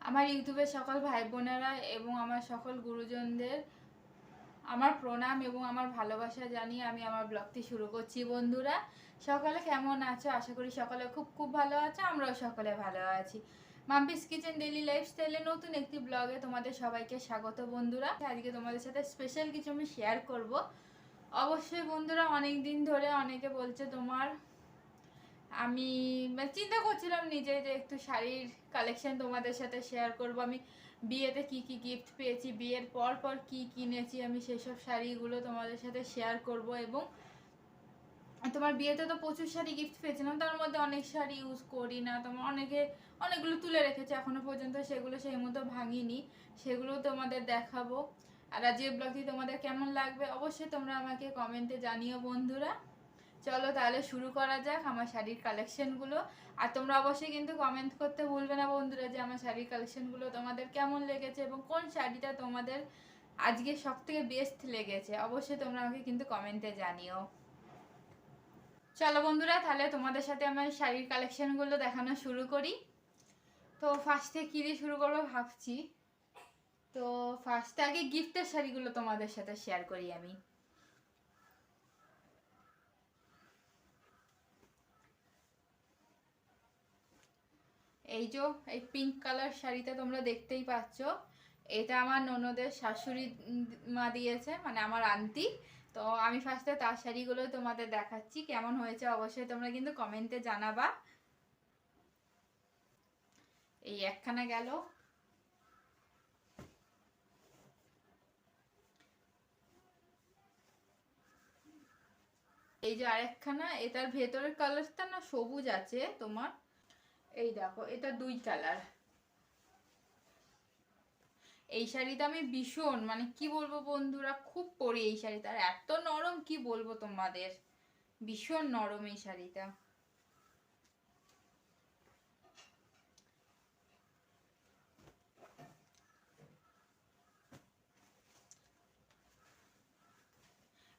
আমার ইউটিউবের সকল ভাই বোনেরা এবং আমার সকল গুরুজনদের আমার প্রণাম এবং আমার ভালোবাসা জানিয়ে আমি আমার ব্লগটি শুরু করছি, বন্ধুরা। সকালে কেমন আছো? আশা করি সকালে খুব খুব ভালো আছো, আমরাও সকলে ভালো আছি। মাম্পিস কিচেন ডেলি লাইফস্টাইলে নতুন একটি ব্লগে তোমাদের সবাইকে স্বাগত, বন্ধুরা। আজকে তোমাদের সাথে স্পেশাল কিছু আমি শেয়ার করব। অবশ্যই, বন্ধুরা অনেক দিন ধরে অনেকে বলছে তোমার আমি মানে চিন্তা করছিলাম নিজে যে একটু শাড়ির কালেকশন তোমাদের সাথে শেয়ার করব। আমি বিয়েতে কি কি গিফট পেয়েছি, বিয়ের পর পর কি কিনেছি, আমি সেসব শাড়িগুলো তোমাদের সাথে শেয়ার করব এবং তোমার বিয়েতে তো প্রচুর শাড়ি গিফট পেয়েছিলাম, তার মধ্যে অনেক শাড়ি ইউজ করি না তোমার অনেকে অনেকগুলো তুলে রেখেছে, এখনও পর্যন্ত সেগুলো সেই মতো ভাঙিনি, সেগুলো তোমাদের দেখাবো। আর আজকের ব্লগটি তোমাদের কেমন লাগবে অবশ্যই তোমরা আমাকে কমেন্টে জানিও বন্ধুরা। চলো তাহলে শুরু করা যাক আমার শাড়ির কালেকশনগুলো আর তোমরা অবশ্যই কিন্তু কমেন্ট করতে ভুলবে না বন্ধুরা যে আমার শাড়ির কালেকশনগুলো তোমাদের কেমন লেগেছে এবং কোন শাড়িটা তোমাদের আজকে সব থেকে বেস্ট লেগেছে। অবশ্যই তোমরা আমাকে কিন্তু কমেন্টে জানিও। চলো বন্ধুরা তাহলে তোমাদের সাথে আমার শাড়ির কালেকশনগুলো দেখানো শুরু করি। তো ফার্স্টে কী দিয়ে শুরু করব ভাবছি। তো ফার্স্টে আগে গিফটের শাড়িগুলো তোমাদের সাথে শেয়ার করি আমি। এই যে, এই পিঙ্ক কালার শাড়িটা তোমরা দেখতেই পাচ্ছ। এটা আমার ননদের শাশুড়ি মা দিয়েছে মানে আমার আন্টি তো আমি ফার্স্টে তার শাড়িগুলো তোমাদের দেখাচ্ছি, কেমন হয়েছে অবশ্যই তোমরা কিন্তু কমেন্টে জানাবা। এই একখানা গেল। এই যে আরেকখানা, এটার ভেতরের কালারটা না সবুজ আছে তোমার। এই দেখো, এটা দুই কালার এই শাড়িটা আমি ভীষণ মানে কি বলব বন্ধুরা, খুব পরি এই শাড়িটা। আর এত নরম, কি বলব তোমাদের? ভীষণ নরম এই শাড়িটা।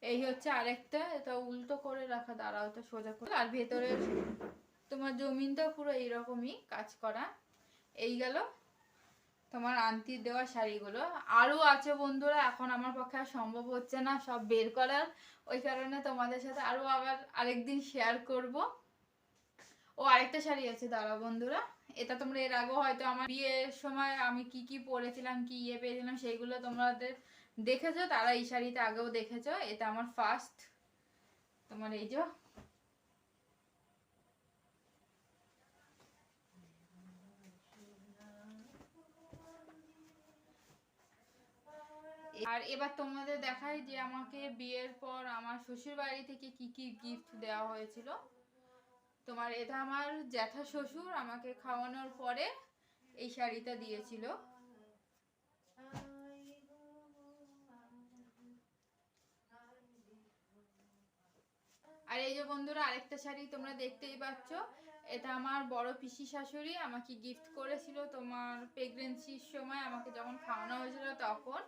এই হচ্ছে আরেকটা, এটা উল্টো করে রাখা, দাঁড়াও, এটা সোজা করে আর ভেতরের তোমার জমিনটা পুরো এইরকমই কাজ করা। এই গেল তোমার আন্টির দেওয়া শাড়িগুলো। আরও আছে বন্ধুরা, এখন আমার পক্ষে আর সম্ভব হচ্ছে না সব বের করার। ওই কারণে তোমাদের সাথে আরও আবার আরেকদিন শেয়ার করব। ও আরেকটা শাড়ি আছে দাঁড়া বন্ধুরা। এটা তোমরা এর আগেও হয়তো আমার বিয়ের সময় আমি কি কি পরেছিলাম, কি ইয়ে পেয়েছিলাম, সেইগুলো তোমাদের দেখেছ, তারা এই শাড়িটা আগেও দেখেছ। এটা আমার ফার্স্ট তোমার এই যে আর এবার তোমাদের দেখাই যে আমাকে বিয়ের পর আমার শ্বশুর বাড়ি থেকে কি কি গিফট দেওয়া হয়েছিল। তোমার এটা আমার জ্যাঠা শ্বশুর আমাকে খাওয়ানোর পরে এই শাড়িটা দিয়েছিল। আর এই যে বন্ধুরা, আরেকটা শাড়ি তোমরা দেখতেই পাচ্ছ। এটা আমার বড় পিসি শাশুড়ি আমাকে গিফট করেছিল তোমার প্রেগনেন্সির সময় আমাকে যখন খাওয়ানো হয়েছিল তখন।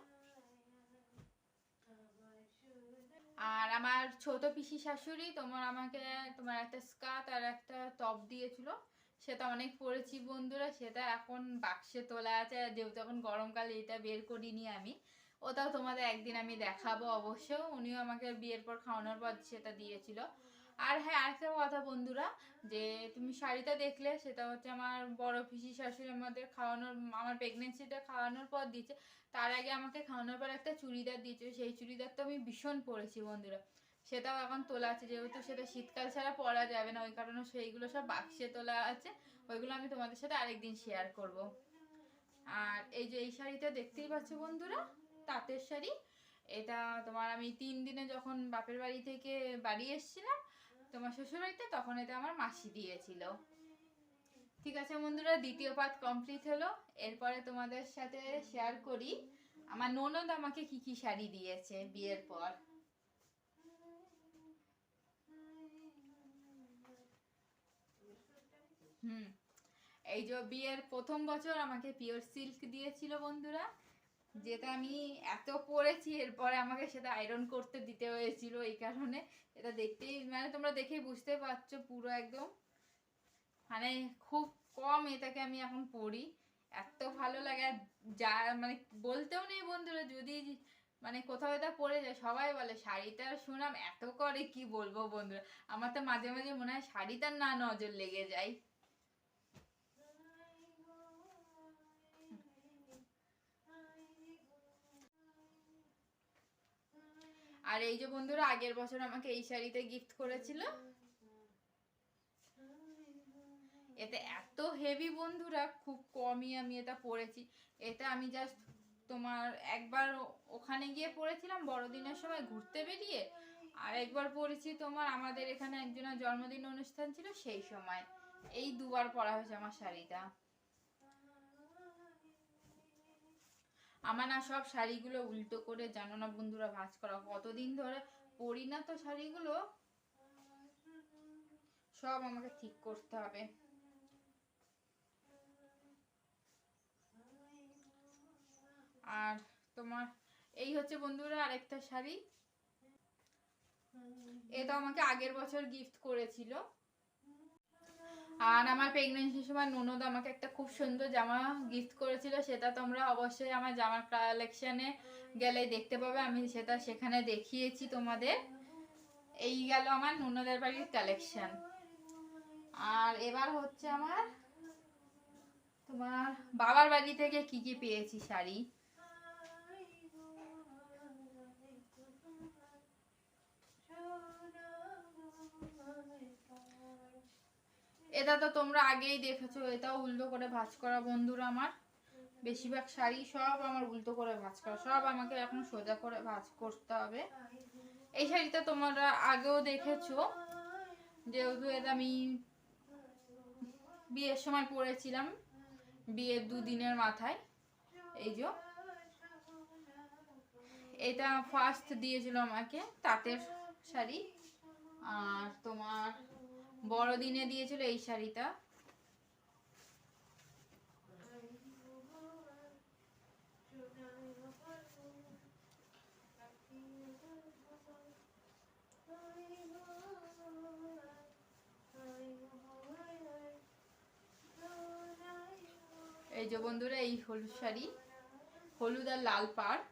আর আমার ছোট পিসি শাশুড়ি তোমার আমাকে তোমার একটা স্কার্ট আর একটা টপ দিয়েছিল। সেটা অনেক পরেছি বন্ধুরা, সেটা এখন বাক্সে তোলা আছে। যেহেতু এখন গরমকালে এটা বের করিনি আমি, ওটাও তোমাদের একদিন আমি দেখাবো অবশ্য। উনিও আমাকে বিয়ের পর খাওয়ানোর পর সেটা দিয়েছিল। আর হ্যাঁ আরেকটা কথা বন্ধুরা, যে তুমি শাড়িটা দেখলে, সেটা হচ্ছে আমার বড় পিসি শাশুড়ি আমাদের খাওয়ানোর, আমার প্রেগনেন্সিটা খাওয়ানোর পর দিয়েছে। তার আগে আমাকে খাওয়ানোর পর একটা চুড়িদার দিয়েছে, সেই চুড়িদার তো আমি ভীষণ পরেছি বন্ধুরা। সেটাও এখন তোলা আছে, যেহেতু সেটা শীতকাল ছাড়া পরা যাবে না, ওই কারণে সেইগুলো সব বাক্সে তোলা আছে, ওইগুলো আমি তোমাদের সাথে আরেকদিন শেয়ার করব। আর এই যে এই শাড়িটা দেখতেই পাচ্ছ বন্ধুরা, তাঁতের শাড়ি। এটা তোমার আমি তিন দিনে যখন বাপের বাড়ি থেকে বাড়ি এসেছিলাম তোমার শ্বশুরবাড়িতে? তখন এটা আমার মাসি দিয়েছিল। ঠিক আছে বন্ধুরা, দ্বিতীয় পার্ট কমপ্লিট হলো। এরপরে তোমাদের সাথে শেয়ার করি, আমার ননদ আমাকে কি কি শাড়ি দিয়েছে বিয়ের পর। হুম, এই যে বিয়ের প্রথম বছর আমাকে পিওর সিল্ক দিয়েছিল বন্ধুরা। যেটা আমি এত পরেছি এরপরে আমাকে সেটা আয়রন করতে দিতে হয়েছিল এই কারণে। এটা দেখতেই মানে তোমরা দেখেই বুঝতে পারছ পুরো একদম। মানে খুব কম এটাকে আমি এখন পরি এত ভালো লাগে। যা মানে বলতেও নেই বন্ধুরা, যদি মানে কোথাও এটা পরে যায়, সবাই বলে, শাড়িটার সুনাম এত করে কি বলব বন্ধুরা? আমার তো মাঝে মাঝে মনে হয় শাড়িটার না নজর লেগে যায়। আর এই যে বন্ধুরা, আগের বছর আমাকে এই শাড়িতে গিফট করেছিল। এতে এত হেভি বন্ধুরা, খুব কমই আমি এটা পরেছি। এটা আমি জাস্ট তোমার একবার ওখানে গিয়ে পড়েছিলাম বড়দিনের সময় ঘুরতে বেরিয়ে। আর একবার পরেছি তোমার আমাদের এখানে একজনের জন্মদিন অনুষ্ঠান ছিল সেই সময়। এই দুবার পরা হয়েছে আমার শাড়িটা। আমার না সব শাড়িগুলো উল্টো করে, জানো না বন্ধুরা, ভাঁজ করা। কতদিন ধরে পরি না তো শাড়িগুলো? সব আমাকে ঠিক করতে হবে। আর তোমার, এই হচ্ছে বন্ধুরা আরেকটা শাড়ি। এটা আমাকে আগের বছর গিফট করেছিল। আর আমার প্রেগনেন্সির সময় ননদ আমাকে একটা খুব সুন্দর জামা গিফট করেছিল, সেটা তোমরা অবশ্যই আমার জামার কালেকশনে গেলে দেখতে পাবে, আমি সেটা সেখানে দেখিয়েছি তোমাদের। এই গেল আমার ননদের বাড়ির কালেকশন আর এবার হচ্ছে আমার তোমার বাবার বাড়ি থেকে কি কি পেয়েছি শাড়ি? এটা তো তোমরা আগেই দেখেছ, এটাও উল্টো করে ভাঁজ করা বন্ধুরা আমার। বেশিরভাগ শাড়ি সব আমার উল্টো করে ভাঁজ করা, সব আমাকে এখন সোজা করে ভাঁজ করতে হবে। এই শাড়িটা তোমরা আগেও দেখেছ, যেহেতু এটা আমি বিয়ের সময় পরেছিলাম, বিয়ের দুদিনের মাথায়, এই যে। এটা ফার্স্ট দিয়েছিল আমাকে তাঁতের শাড়ি, আর তোমার বড়দিনে দিয়েছিল এই শাড়িটা। এই যে বন্ধুরা এই হলুদ শাড়ি হলুদ আর লাল পাড়।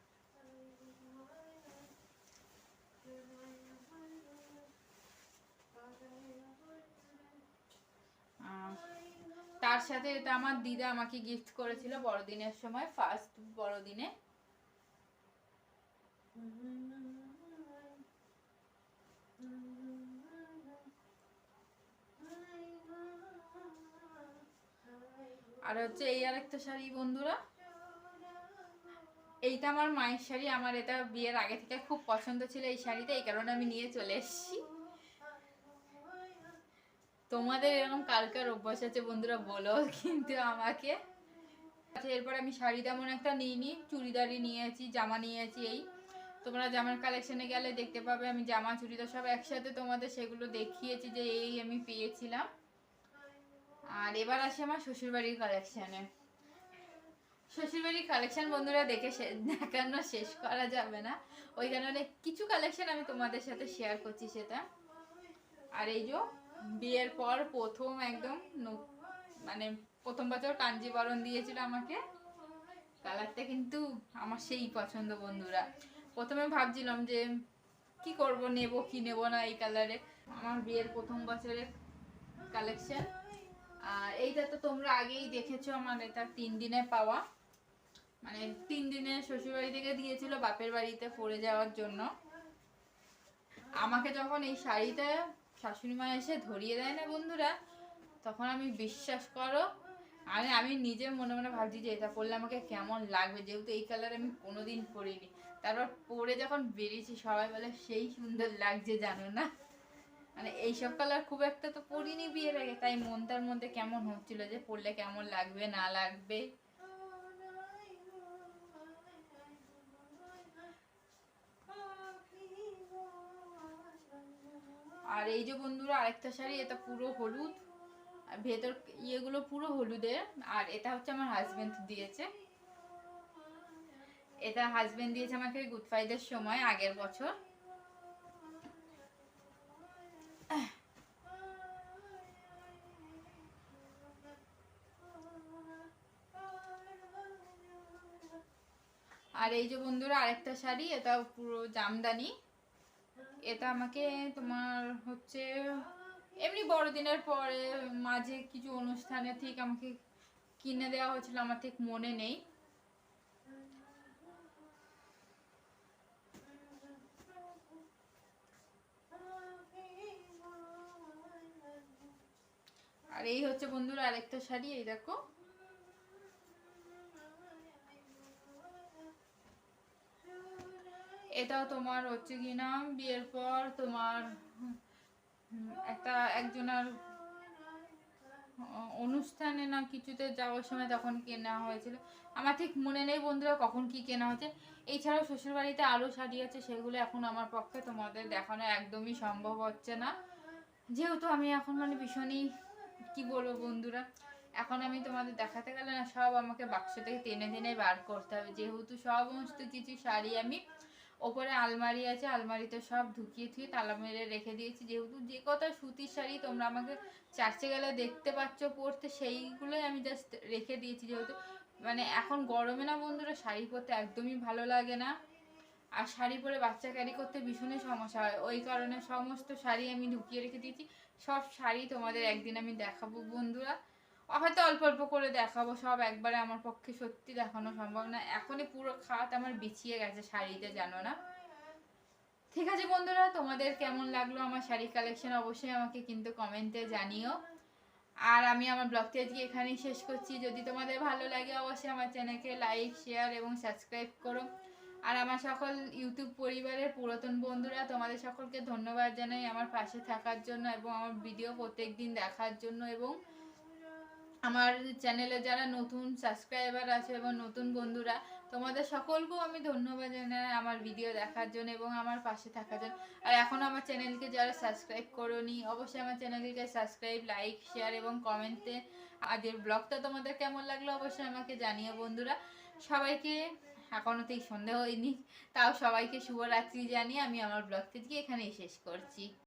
তার সাথে এটা আমার দিদা আমাকে গিফট করেছিল বড়দিনের সময় ফার্স্ট বড়দিনে। আর হচ্ছে এই আর একটা শাড়ি, বন্ধুরা। এইটা আমার মায়ের শাড়ি, আমার এটা বিয়ের আগে থেকে খুব পছন্দ ছিল এই শাড়িটা, এই কারণে আমি নিয়ে চলে এসেছি। তোমাদের এরকম কালকার অভ্যাস আছে, বন্ধুরা, বলো কিন্তু আমাকে। আচ্ছা এরপর আমি শাড়ি তেমন একটা নিইনি, চুড়িদারই নিয়েছি, জামা নিয়েছি এই। তোমরা জামার কালেকশনে গেলে দেখতে পাবে, আমি জামা, চুড়িদার সব একসাথে তোমাদের সেগুলো দেখিয়েছি যে এই আমি পেয়েছিলাম। আর এবার আসি আমার শ্বশুরবাড়ির কালেকশনে শ্বশুরবাড়ির কালেকশন বন্ধুরা, দেখে দেখানো শেষ করা যাবে না। ওই কারণে কিছু কালেকশন আমি তোমাদের সাথে শেয়ার করছি সেটা। আর এই যে বিয়ের পর প্রথম একদম মানে প্রথম বছর কাঞ্জিবরণ দিয়েছিল আমাকে। কালারটা কিন্তু আমার সেই পছন্দ বন্ধুরা। প্রথমে ভাবছিলাম যে কি করব, নেব কি নেব না এই কালারে। আমার বিয়ের প্রথম বছরের কালেকশন। আর এইটা তো তোমরা আগেই দেখেছ আমার, এটা তিন দিনে পাওয়া। মানে তিন দিনে শ্বশুরবাড়ি থেকে দিয়েছিল, বাপের বাড়িতে পরে যাওয়ার জন্য। আমাকে যখন এই শাড়িটা শাশুড়ি মা এসে ধরিয়ে দেয় না বন্ধুরা, তখন আমি বিশ্বাস করো, আমি আমি নিজে মনে মনে ভাবছি যে এটা পরলে আমাকে কেমন লাগবে, যেহেতু এই কালার আমি কোনোদিন পরিনি তারপর পরে যখন বেরিয়েছি, সবাই বলে, সেই সুন্দর লাগছে জানো না? মানে এইসব কালার খুব একটা তো পরিনি বিয়ের আগে, তাই মনটার মধ্যে কেমন হচ্ছিল যে পরলে কেমন লাগবে, না লাগবে? আর এই যে বন্ধুরা, আরেকটা শাড়ি, এটা পুরো হলুদ। আর ভেতর ইয়েগুলো পুরো হলুদের। আর এটা হচ্ছে আমার হাজবেন্ড দিয়েছে। এটা হাজবেন্ড দিয়েছে আমাকে গুড ফ্রাইডের সময়, আগের বছর। আর এই যে বন্ধুরা, আরেকটা শাড়ি এটা পুরো জামদানি। এটা আমাকে তোমার হচ্ছে এমনি বড়দিনের পরে মাঝে কিছু অনুষ্ঠানে ঠিক আমাকে কিনে দেওয়া হয়েছিল, আমার ঠিক মনে নেই। আর এই হচ্ছে বন্ধুরা আরেকটা শাড়ি, এই দেখো। এটাও তোমার হচ্ছে কি না, বিয়ের পর তোমার একটা একজনের অনুষ্ঠানে না কিছুতে যাওয়ার সময় তখন কেনা হয়েছিল। আমার ঠিক মনে নেই বন্ধুরা কখন কি কেনা হয়েছে। এছাড়াও শ্বশুরবাড়িতে আরও শাড়ি আছে, সেগুলো এখন আমার পক্ষে তোমাদের দেখানো একদমই সম্ভব হচ্ছে না। যেহেতু আমি এখন মানে ভীষণই, কি বলব বন্ধুরা, এখন আমি তোমাদের দেখাতে গেলে না সব আমাকে বাক্স থেকে টেনে টেনে বার করতে হবে। যেহেতু সমস্ত কিছু শাড়ি আমি ওপরে আলমারি আছে, আলমারিতে সব ঢুকিয়ে থুয়ে তালা মেরে রেখে দিয়েছি। যেহেতু যে কটা সুতির শাড়ি তোমরা আমাকে চার্চে গেলে দেখতে পাচ্ছ, পরতে, সেইগুলোই আমি জাস্ট রেখে দিয়েছি যেহেতু। মানে এখন গরমে না বন্ধুরা, শাড়ি পরতে একদমই ভালো লাগে না। আর শাড়ি পরে বাচ্চা ক্যারি করতে ভীষণই সমস্যা হয়। ওই কারণে সমস্ত শাড়ি আমি ঢুকিয়ে রেখে দিয়েছি। সব শাড়ি তোমাদের একদিন আমি দেখাবো বন্ধুরা। হয়তো অল্প অল্প করে দেখাবো, সব একবারে আমার পক্ষে সত্যি দেখানো সম্ভব না। এখনই পুরো খাত আমার বিছিয়ে গেছে শাড়িতে, জানো না? ঠিক আছে বন্ধুরা, তোমাদের কেমন লাগল আমার শাড়ি কালেকশন অবশ্যই আমাকে কিন্তু কমেন্টে জানিও। আর আমি আমার ব্লগটি আজকে এখানেই শেষ করছি। যদি তোমাদের ভালো লাগে অবশ্যই আমার চ্যানেলকে লাইক শেয়ার এবং সাবস্ক্রাইব করো। আর আমার সকল ইউটিউব পরিবারের পুরাতন বন্ধুরা, তোমাদের সকলকে ধন্যবাদ জানাই আমার পাশে থাকার জন্য এবং আমার ভিডিও প্রত্যেক দিন দেখার জন্য এবং আমার চ্যানেলে যারা নতুন সাবস্ক্রাইবার আছে এবং নতুন বন্ধুরা, তোমাদের সকলকেও আমি ধন্যবাদ জানাই আমার ভিডিও দেখার জন্য এবং আমার পাশে থাকার জন্য। আর এখন আমার চ্যানেলকে যারা সাবস্ক্রাইব করোনি, অবশ্যই আমার চ্যানেলকে সাবস্ক্রাইব লাইক শেয়ার এবং কমেন্টে আজকের ব্লগটা তোমাদের কেমন লাগল অবশ্যই আমাকে জানিও বন্ধুরা। সবাইকে, এখনও ঠিক সন্ধে হয়নি, তাও সবাইকে শুভরাত্রি জানিয়ে আমি আমার ব্লগটি এখানেই শেষ করছি।